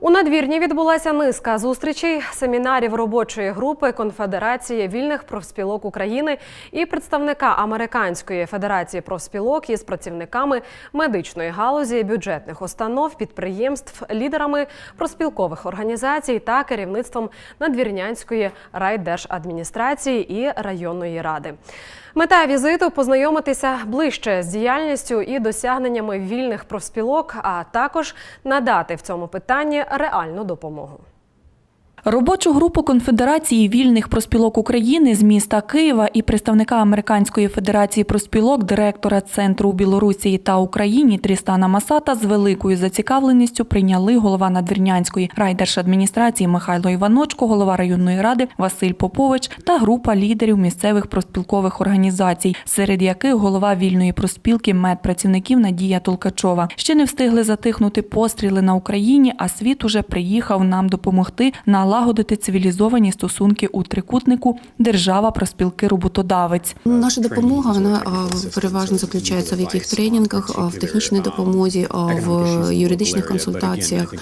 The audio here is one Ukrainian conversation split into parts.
У надвірні відбулася низка зустрічей, семінарів робочої групи Конфедерації вільних профспілок України і представника Американської федерації профспілок із працівниками медичної галузі, бюджетних установ, підприємств, лідерами профспілкових організацій та керівництвом надвірнянської райдержадміністрації і районної ради. Мета візиту познайомитися ближче з діяльністю і досягненнями вільних профспілок, а також надати в цьому питанні реальну допомогу. Робочу групу Конфедерації вільних проспілок України з міста Києва і представника Американської федерації проспілок, директора Центру у Білорусі та Україні Трістана Масата з великою зацікавленістю прийняли голова Надвірнянської райдержадміністрації Михайло Іваночко, голова районної ради Василь Попович та група лідерів місцевих проспілкових організацій, серед яких голова вільної проспілки медпрацівників Надія Толкачова. Ще не встигли затихнути постріли на Україні, а світ уже приїхав нам допомогти налагодити цивілізовані стосунки у трикутнику держава проспілки роботодавець. Наша допомога вона переважно заключається в яких тренінгах, в технічній допомозі, в юридичних консультаціях.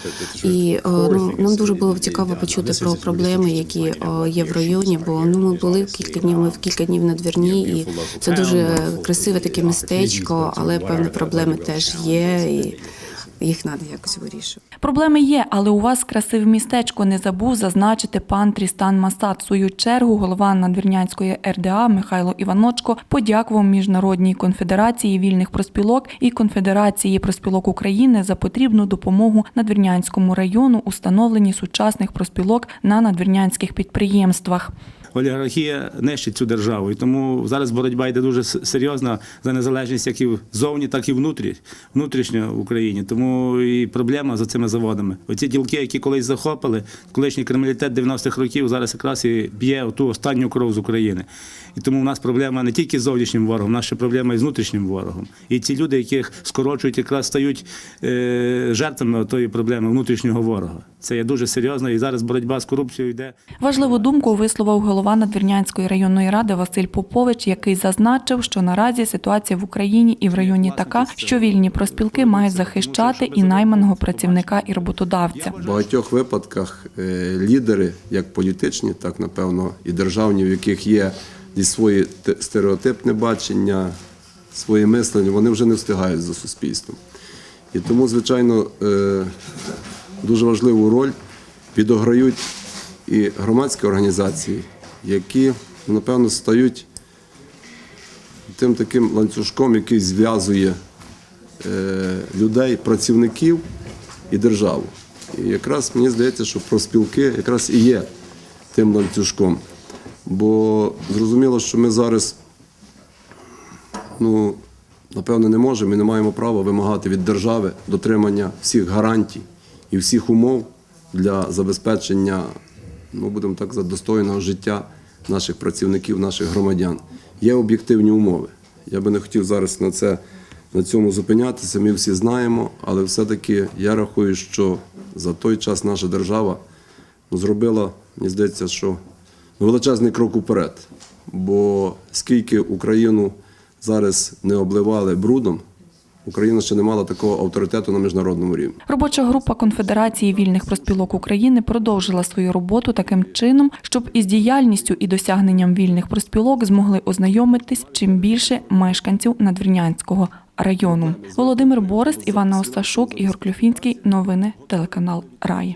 І ну, нам дуже було цікаво почути про проблеми, які є в районі. Бо ну ми були кілька днів. Ми в кілька днів на двірні, і це дуже красиве таке містечко, але певні проблеми теж є, і їх треба якось вирішувати. Проблеми є, але у вас красиве містечко не забув зазначити пан Трістан Масад. В свою чергу голова Надвірнянської РДА Михайло Іваночко подякував Міжнародній конфедерації вільних проспілок і Конфедерації проспілок України за потрібну допомогу Надвірнянському району у становленні сучасних проспілок на надвірнянських підприємствах. олігархія нищить цю державу. І тому зараз боротьба йде дуже серйозна за незалежність як і ззовні, так і внутрі, внутрішньо в Україні. Тому і проблема за цими заводами. Оці ділки, які колись захопили, колишній криміналітет 90-х років зараз якраз і б'є ту останню кров з України. І тому в нас проблема не тільки з зовнішнім ворогом, ще проблема і з внутрішнім ворогом. І ці люди, яких скорочують, якраз стають е, жертвами тої проблеми внутрішнього ворога. Це є дуже серйозно, і зараз боротьба з корупцією йде. Важливу думку висловив голова Надвірнянської районної ради Василь Попович, який зазначив, що наразі ситуація в Україні і в районі така, що вільні проспілки мають захищати і найманого працівника і роботодавця. В багатьох випадках е, лідери, як політичні, так напевно, і державні, в яких є зі своє те- стереотипне бачення, своє мислення, вони вже не встигають за суспільством. І тому, звичайно, е, дуже важливу роль відограють і громадські організації, які, напевно, стають тим таким ланцюжком, який зв'язує людей, працівників і державу. І якраз мені здається, що профспілки якраз і є тим ланцюжком. Бо зрозуміло, що ми зараз, ну, напевно, не можемо і не маємо права вимагати від держави дотримання всіх гарантій і всіх умов для забезпечення, ну, будемо так сказати, достойного життя наших працівників, наших громадян. Є об'єктивні умови. Я би не хотів зараз на це на цьому зупинятися. Ми всі знаємо, але все-таки я рахую, що за той час наша держава ну, зробила, мені здається, що величезний крок уперед. Бо скільки Україну зараз не обливали брудом, Україна ще не мала такого авторитету на міжнародному рівні. Робоча група Конфедерації вільних проспілок України продовжила свою роботу таким чином, щоб із діяльністю і досягненням вільних проспілок змогли ознайомитись чим більше мешканців Надвірнянського району. Володимир Борис, Івана Осташук, Ігор Клюфінський. Новини телеканал Раї.